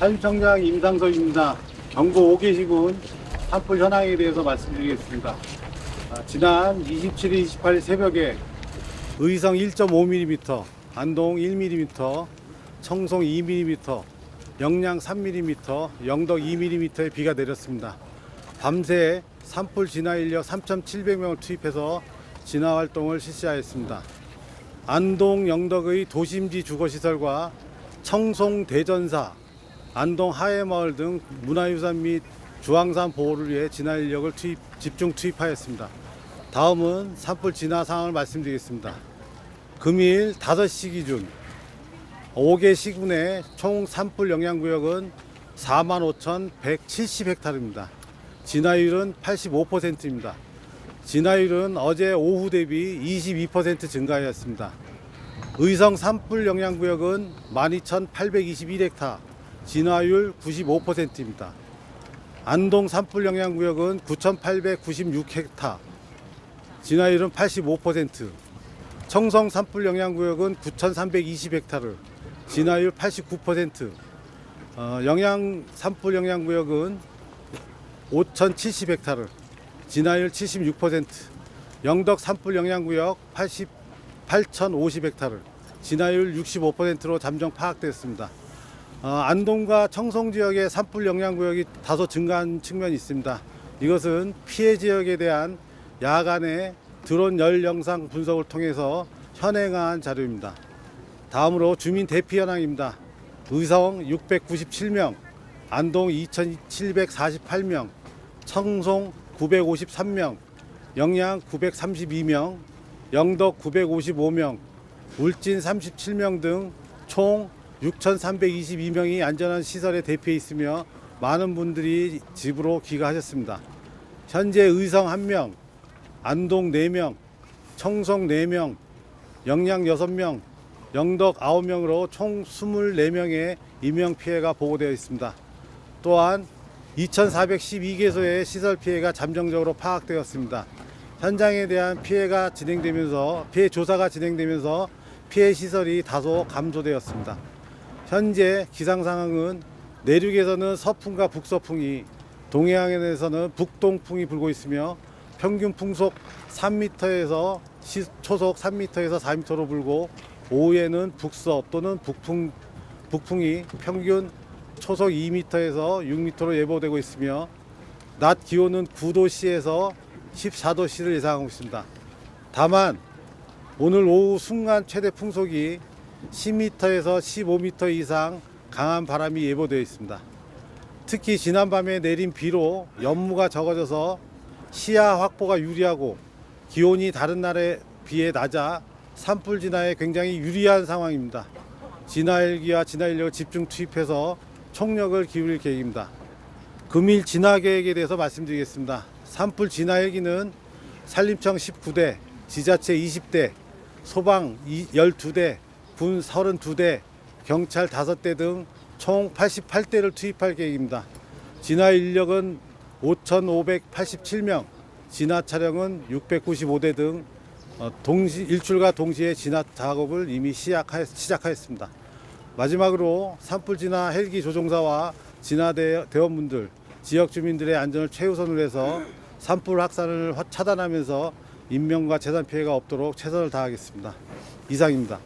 사육청장 임상석입니다. 경보 5개 시군 산불 현황에 대해서 말씀드리겠습니다. 아, 지난 27일, 28일 새벽에 의성 1.5mm, 안동 1mm, 청송 2mm, 영양 3mm, 영덕 2mm의 비가 내렸습니다. 밤새 산불 진화 인력 3,700명을 투입해서 진화 활동을 실시하였습니다. 안동 영덕의 도심지 주거시설과 청송 대전사, 안동 하회마을 등 문화유산 및 주황산 보호를 위해 진화 인력을 투입, 집중 투입하였습니다. 다음은 산불 진화 상황을 말씀드리겠습니다. 금일 5시 기준 5개 시군의 총 산불 영향구역은 45,170헥타르입니다. 진화율은 85%입니다. 진화율은 어제 오후 대비 22% 증가하였습니다. 의성 산불 영향구역은 12,821헥타, 진화율 95%입니다. 안동 산불 영향 구역은 9,896헥타, 진화율은 85%. 청성 산불 영향 구역은 9,320헥타르, 진화율 89%. 어, 영양 산불 영향 구역은 5,070헥타르, 진화율 76%. 영덕 산불 영향 구역 88,050헥타르, 진화율 65%로 잠정 파악됐습니다. 어, 안동과 청송 지역의 산불 영향 구역이 다소 증가한 측면이 있습니다. 이것은 피해 지역에 대한 야간의 드론 열 영상 분석을 통해서 현행한 자료입니다. 다음으로 주민 대피 현황입니다. 의성 697명, 안동 2748명, 청송 953명, 영양 932명, 영덕 955명, 울진 37명 등 총 6,322명이 안전한 시설에 대피해 있으며 많은 분들이 집으로 귀가하셨습니다. 현재 의성 1명, 안동 4명, 청송 4명, 영양 6명, 영덕 9명으로 총 24명의 인명 피해가 보고되어 있습니다. 또한 2,412개소의 시설 피해가 잠정적으로 파악되었습니다. 현장에 대한 피해가 진행되면서 피해 조사가 진행되면서 피해 시설이 다소 감소되었습니다. 현재 기상 상황은 내륙에서는 서풍과 북서풍이 동해안에서는 북동풍이 불고 있으며 평균 풍속 3m에서 초속 3m에서 4m로 불고 오후에는 북서 또는 북풍 북풍이 평균 초속 2m에서 6m로 예보되고 있으며 낮 기온은 9도씨에서 14도씨를 예상하고 있습니다. 다만 오늘 오후 순간 최대 풍속이 10m에서 15m 이상 강한 바람이 예보되어 있습니다. 특히 지난밤에 내린 비로 연무가 적어져서 시야 확보가 유리하고 기온이 다른 날에 비해 낮아 산불 진화에 굉장히 유리한 상황입니다. 진화일기와 진화인력을 집중 투입해서 총력을 기울일 계획입니다. 금일 진화 계획에 대해서 말씀드리겠습니다. 산불 진화헬기는 산림청 19대, 지자체 20대, 소방 12대, 군 32대, 경찰 5대 등 총 88대를 투입할 계획입니다. 진화 인력은 5,587명, 진화 차량은 695대 등 어, 동시 일출과 동시에 진화 작업을 이미 시작하, 시작하였습니다. 마지막으로 산불 진화 헬기 조종사와 진화 대- 대원분들, 지역 주민들의 안전을 최우선으로 해서 산불 확산을 허- 차단하면서 인명과 재산 피해가 없도록 최선을 다하겠습니다. 이상입니다.